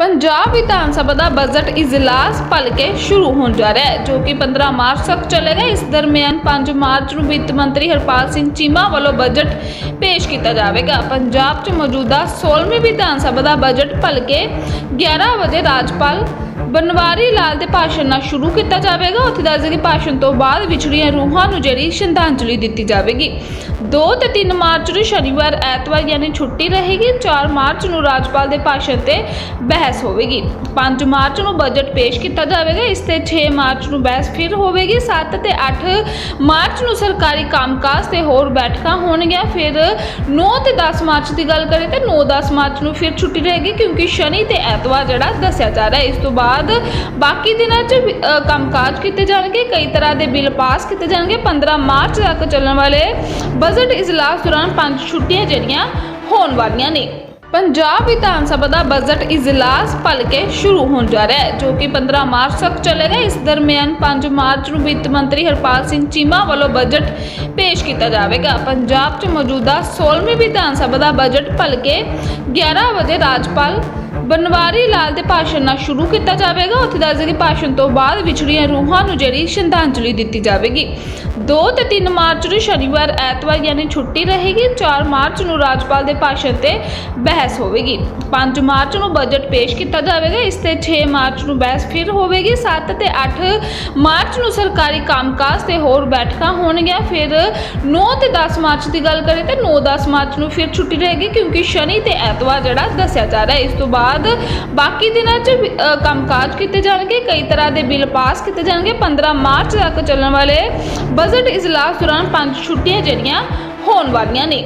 ਪੰਜਾਬ ਵਿਧਾਨ ਸਭਾ ਦਾ budget ਇਜਲਾਸ ਭਲਕੇ ਸ਼ੁਰੂ ਹੋਣ ਜਾ ਰਿਹਾ ਹੈ, ਜੋ ਕਿ 15 ਮਾਰਚ ਤੱਕ ਚੱਲੇਗਾ। ਇਸ ਦਰਮਿਆਨ 5 ਮਾਰਚ ਨੂੰ ਵਿੱਤ ਮੰਤਰੀ ਹਰਪਾਲ ਸਿੰਘ ਚੀਮਾ ਵੱਲੋਂ ਬਜਟ ਪੇਸ਼ ਕੀਤਾ ਜਾਵੇਗਾ। ਪੰਜਾਬ 'ਚ ਮੌਜੂਦਾ 16ਵੀਂ ਵਿਧਾਨ ਸਭਾ ਦਾ ਬਜਟ ਭਲਕੇ 11 ਵਜੇ ਰਾਜਪਾਲ ਬਨਵਾਰੀ ਲਾਲ ਦੇ ਭਾਸ਼ਣ ਨਾਲ ਸ਼ੁਰੂ ਕੀਤਾ ਜਾਵੇਗਾ। ਉੱਥੇ ਦੱਸਦੇ ਕਿ ਭਾਸ਼ਣ ਤੋਂ ਬਾਅਦ ਵਿਛੜੀਆਂ ਰੂਹਾਂ ਨੂੰ ਜਿਹੜੀ ਸ਼ਰਧਾਂਜਲੀ ਦਿੱਤੀ ਜਾਵੇਗੀ। 2 ਤੇ 3 ਮਾਰਚ ਨੂੰ ਸ਼ਨੀਵਾਰ, ਐਤਵਾਰ ਯਾਨੀ ਛੁੱਟੀ ਰਹੇਗੀ। 4 ਮਾਰਚ ਨੂੰ ਰਾਜਪਾਲ ਦੇ ਭਾਸ਼ਣ ਤੇ ਬਹਿਸ ਹੋਵੇਗੀ। 5 ਮਾਰਚ ਨੂੰ ਬਜਟ ਪੇਸ਼ ਕੀਤਾ ਜਾਵੇਗਾ। ਇਸ ਤੇ 6 ਮਾਰਚ ਨੂੰ ਬਹਿਸ ਫਿਰ ਹੋਵੇਗੀ। 7 ਤੇ 8 ਮਾਰਚ ਨੂੰ ਸਰਕਾਰੀ ਕੰਮਕਾਜ ਤੇ ਹੋਰ ਬੈਠਕਾਂ ਹੋਣਗੀਆਂ। ਫਿਰ 9 ਤੇ 10 ਮਾਰਚ ਦੀ ਗੱਲ ਕਰੇ ਤੇ 9-10 ਮਾਰਚ ਨੂੰ ਫਿਰ ਛੁੱਟੀ ਰਹੇਗੀ ਕਿਉਂਕਿ ਸ਼ਨੀ ਤੇ ਐਤਵਾਰ ਜਿਹੜਾ ਦੱਸਿਆ ਜਾ ਰਿਹਾ। ਇਸ ਤੋਂ ਬਾਅਦ ਬਾਕੀ ਦਿਨਾਂ 'ਚ ਕੰਮਕਾਜ ਕੀਤੇ ਜਾਣਗੇ, ਕਈ ਤਰ੍ਹਾਂ ਦੇ ਬਿੱਲ ਪਾਸ ਕੀਤੇ ਜਾਣਗੇ। 15 ਮਾਰਚ ਤੱਕ ਚੱਲਣ ਵਾਲੇ ਬਜਟ ਇਜਲਾਸ ਦੌਰਾਨ ਪੰਜ ਛੁੱਟੀਆਂ ਜਿਹੜੀਆਂ ਹੋਣ ਵਾਲੀਆਂ ਨੇ। ਪੰਜਾਬ ਵਿਧਾਨ ਸਭਾ ਦਾ ਬਜਟ ਇਜਲਾਸ ਭਲਕੇ ਸ਼ੁਰੂ ਹੋਣ ਜਾ ਰਿਹਾ ਹੈ, ਜੋ ਕਿ 15 ਮਾਰਚ ਤੱਕ ਚੱਲੇਗਾ। ਇਸ ਦਰਮਿਆਨ 5 ਮਾਰਚ ਨੂੰ ਵਿੱਤ ਮੰਤਰੀ ਹਰਪਾਲ ਸਿੰਘ ਚੀਮਾ ਵੱਲੋਂ ਬਜਟ ਪੇਸ਼ ਕੀਤਾ ਜਾਵੇਗਾ। ਪੰਜਾਬ 'ਚ ਮੌਜੂਦਾ 16ਵੀਂ ਵਿਧਾਨ ਸਭਾ ਦਾ ਬਜਟ ਭਲਕੇ 11 ਵਜੇ ਰਾਜਪਾਲ ਬਨਵਾਰੀ ਲਾਲ ਦੇ ਭਾਸ਼ਣ ਨਾਲ ਸ਼ੁਰੂ ਕੀਤਾ ਜਾਵੇਗਾ। ਉੱਥੇ ਦੱਸਦੇ ਕਿ ਭਾਸ਼ਣ ਤੋਂ ਬਾਅਦ ਵਿਛੜੀਆਂ ਰੂਹਾਂ ਨੂੰ ਜਿਹੜੀ ਸ਼ਰਧਾਂਜਲੀ ਦਿੱਤੀ ਜਾਵੇਗੀ। 2 ਤੇ 3 ਮਾਰਚ ਨੂੰ ਸ਼ਨੀਵਾਰ, ਐਤਵਾਰ ਯਾਨੀ ਛੁੱਟੀ ਰਹੇਗੀ। 4 ਮਾਰਚ ਨੂੰ ਰਾਜਪਾਲ ਦੇ ਭਾਸ਼ਣ ਤੇ ਬਹਿਸ ਹੋਵੇਗੀ। 5 ਮਾਰਚ ਨੂੰ ਬਜਟ ਪੇਸ਼ ਕੀਤਾ ਜਾਵੇਗਾ। ਇਸ ਤੇ 6 ਮਾਰਚ ਨੂੰ ਬਹਿਸ ਫਿਰ ਹੋਵੇਗੀ। 7 ਤੇ 8 ਮਾਰਚ ਨੂੰ ਸਰਕਾਰੀ ਕੰਮਕਾਜ ਤੇ ਹੋਰ ਬੈਠਕਾਂ ਹੋਣਗੀਆਂ। ਫਿਰ 9 ਤੇ 10 ਮਾਰਚ ਦੀ ਗੱਲ ਕਰੀਏ ਤੇ 9-10 ਮਾਰਚ ਨੂੰ ਫਿਰ ਛੁੱਟੀ ਰਹੇਗੀ ਕਿਉਂਕਿ ਸ਼ਨੀ ਤੇ ਐਤਵਾਰ ਜਿਹੜਾ ਦੱਸਿਆ ਜਾ ਰਿਹਾ। ਇਸ ਤੋਂ ਬਾਅਦ ਬਾਅਦ ਬਾਕੀ ਦਿਨਾਂ 'ਚ ਵੀ, ਅ, ਕੰਮਕਾਜ ਕੀਤੇ ਜਾਣਗੇ ਕਈ ਤਰ੍ਹਾਂ ਦੇ ਬਿੱਲ ਪਾਸ ਕੀਤੇ ਜਾਣਗੇ। 15 ਮਾਰਚ ਤੱਕ ਚੱਲਣ ਵਾਲੇ ਬਜਟ ਇਜਲਾਸ ਦੌਰਾਨ ਪੰਜ ਛੁੱਟੀਆਂ ਜਿਹੜੀਆਂ ਹੋਣ ਵਾਲੀਆਂ ਨੇ।